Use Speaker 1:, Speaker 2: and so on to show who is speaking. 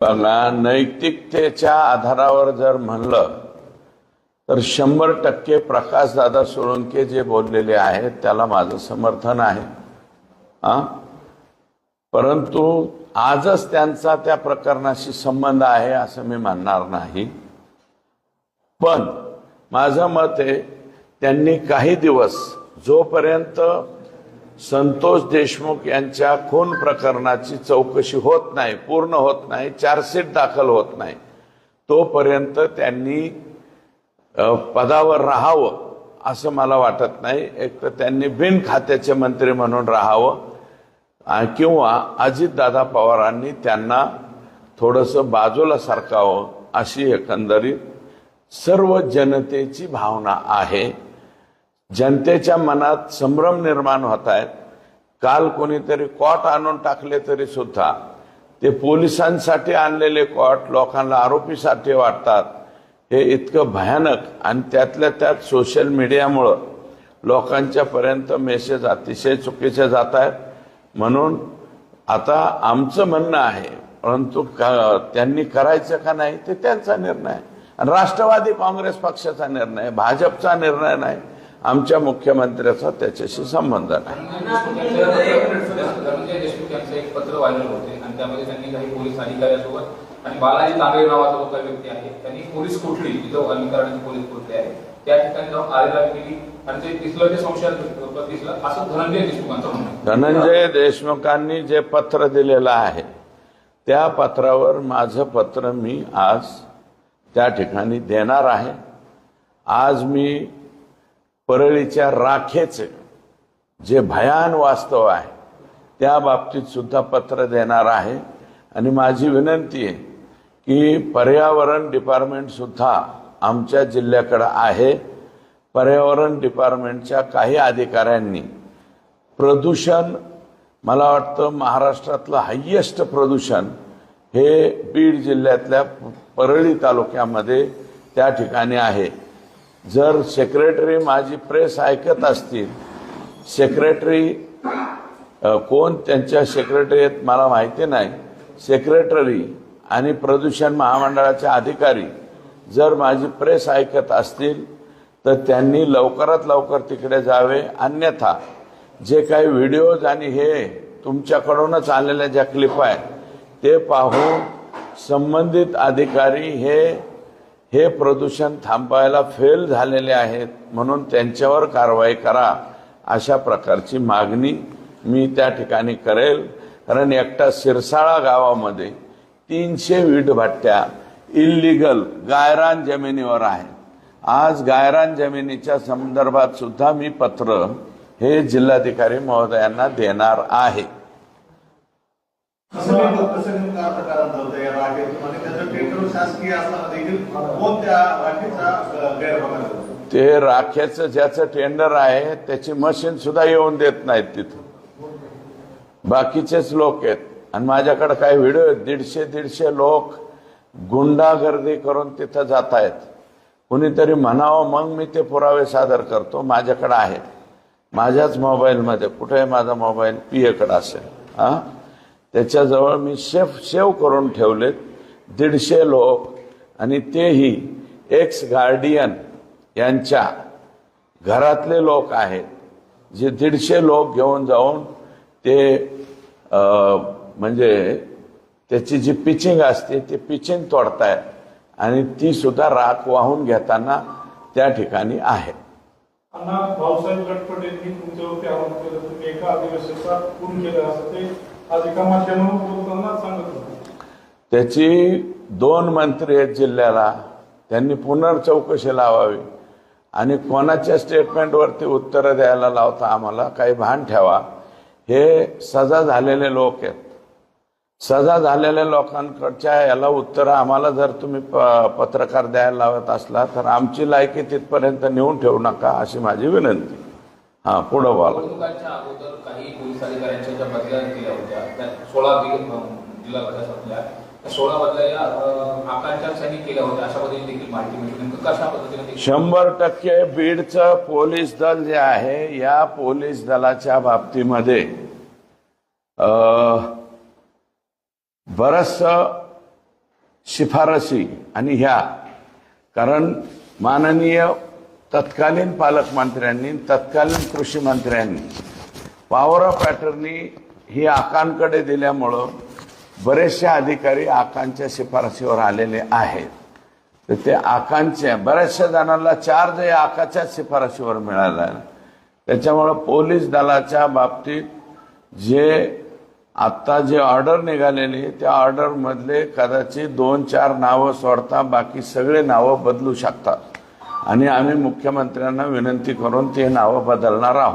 Speaker 1: बघा नैतिकतेच्या आधारावर जर म्हणलं तर शंभर टक्के प्रकाशदादा सोळंके जे बोललेले आहेत त्याला माझं समर्थन आहे. हा? परंतु आजच त्यांचा त्या प्रकरणाशी संबंध आहे असं मी म्हणणार नाही. पण माझं मत आहे त्यांनी काही दिवस जोपर्यंत संतोष देशमुख यांच्या खून प्रकरणाची चौकशी होत नाही पूर्ण होत नाही चार्जशीट दाखल होत नाही. तोपर्यंत त्यांनी पदावर राहावं असं मला वाटत नाही. एक तर त्यांनी बिन खात्याचे मंत्री म्हणून राहावं किंवा अजितदादा पवारांनी त्यांना थोडंसं बाजूला सरकावं अशी एकंदरीत सर्व जनतेची भावना आहे. जनतेच्या मनात संभ्रम निर्माण होत आहेत. काल कोणीतरी कॉट आणून टाकले तरी सुद्धा. ते पोलिसांसाठी आणलेले कॉट लोकांना आरोपीसाठी वाटतात. हे इतकं भयानक आणि त्यातल्या त्यात सोशल मीडियामुळं लोकांच्या पर्यंत मेसेज अतिशय चुकीचे जात आहेत. म्हणून आता आमचं म्हणणं आहे परंतु त्यांनी करायचं का नाही ते त्यांचा निर्णय. आणि राष्ट्रवादी काँग्रेस पक्षाचा निर्णय भाजपचा निर्णय नाही. आमच्या मुख्यमंत्र्याचा त्याच्याशी संबंध नाही
Speaker 2: धनंजय आणि बालाजी तांबे नावाचा व्यक्ती आहे त्यांनी पोलीस पोलीस आहे त्या ठिकाणी जाऊन केली आणि ते दिसलं ते संशयात दिसलं असं धनंजय देशमुखांचं म्हणणं आहे.
Speaker 1: धनंजय देशमुखांनी जे पत्र दिलेलं आहे त्या पत्रावर माझं पत्र मी आज त्या ठिकाणी देणार आहे आज मी परळीच्या राखेचे जे भयान वास्तव आहे त्या बाबतीत सुद्धा पत्र देणार आहे. आणि माझी विनंती आहे की पर्यावरण डिपार्टमेंट सुद्धा आमच्या जिल्ह्याकडं आहे. पर्यावरण डिपार्टमेंटच्या काही अधिकाऱ्यांनी प्रदूषण मला वाटतं महाराष्ट्रातलं हायेस्ट प्रदूषण हे बीड जिल्ह्यातल्या परळी तालुक्यामध्ये त्या ठिकाणी आहे. जर सेक्रेटरी माझी प्रेस ऐकत असतील सेक्रेटरी कोण त्यांच्या सेक्रेटरी आहेत मला माहिती नाही. सेक्रेटरी आणि प्रदूषण महामंडळाचे अधिकारी जर माझी प्रेस ऐकत असतील तर त्यांनी लवकरात लवकर तिकडे जावे. अन्यथा जे काही व्हिडिओज आणि हे तुमच्याकडूनच आलेल्या ज्या क्लिप आहेत ते पाहून संबंधित अधिकारी हे हे प्रदूषण थांबवायला फेल झालेले आहेत म्हणून त्यांच्यावर कारवाई करा अशा प्रकारची मागणी मी त्या ठिकाणी करेल. कारण एकटा सिरसाळा गावामध्ये तीनशे वीटभट्ट्या इल्लीगल गायरान जमिनीवर आहेत. आज गायरान जमिनीच्या संदर्भात सुद्धा मी पत्र हे जिल्हाधिकारी महोदयांना देणार आहे. ते राखेचं ज्याचं टेंडर आहे त्याची मशीन सुद्धा येऊन देत नाहीत तिथं. बाकीचेच लोक आहेत. आणि माझ्याकडे काही व्हिडिओ आहेत दीडशे दीडशे लोक गुंडागर्दी करून तिथं जात आहेत. कुणीतरी म्हणावं मग मी ते पुरावे सादर करतो. माझ्याकडे आहे. माझ्याच मोबाईलमध्ये कुठे माझा मोबाईल पी एकडे असेल. हा? त्याच्याजवळ मी शेफ सेव्ह करून ठेवलेत. दीडशे लोक आणि तेही एक्स गार्डियन यांच्या घरातले लोक आहेत. जे दीडशे लोक घेऊन जाऊन ते म्हणजे त्याची जी पिचिंग असते ती पिचिंग तोडतायत. आणि ती सुद्धा राख वाहून घेताना त्या ठिकाणी आहे
Speaker 3: भाऊसाहेब यांनी तुमच्यावरती आरोप केला तुम्ही एका आदिवासीचा खून केला असं ते
Speaker 1: त्याची दोन मंत्री आहेत जिल्ह्याला. त्यांनी पुनर्चौकशी लावावी. आणि कोणाच्या स्टेटमेंटवरती उत्तरं द्यायला लावता आम्हाला काही भान ठेवा. हे सजा झालेले लोक आहेत. सजा झालेल्या लोकांकडच्या याला उत्तरं आम्हाला जर तुम्ही प- पत्रकार द्यायला लावत असला तर आमची लायकी तिथपर्यंत नेऊन ठेवू नका अशी माझी विनंती. हां पुढं बोला. शंभर टक्के बीडचं पोलीस दल जे आहे या पोलीस दलाच्या बाबतीमध्ये अ, बरंचसं शिफारसी आणि ह्या कारण माननीय तत्कालीन पालकमंत्र्यांनी तत्कालीन कृषी मंत्र्यांनी पॉवर ऑफ अटर्नी ही आकांकडे दिल्यामुळं बरेचसे अधिकारी आकांच्या शिफारसीवर आलेले आहेत. तर ते आकांच्या बऱ्याचशा जणांना चार्ज हे आकाच्या शिफारशीवर मिळाला आहे. त्याच्यामुळं पोलीस दलाच्या बाबतीत जे आत्ता जे ऑर्डर निघालेली आहे, त्या ऑर्डरमधले कदाचित दोन चार नावं सोडता बाकी सगळे नावं बदलू शकतात. आणि आम्ही मुख्यमंत्र्यांना विनंती करून ते नावं बदलणार आहोत.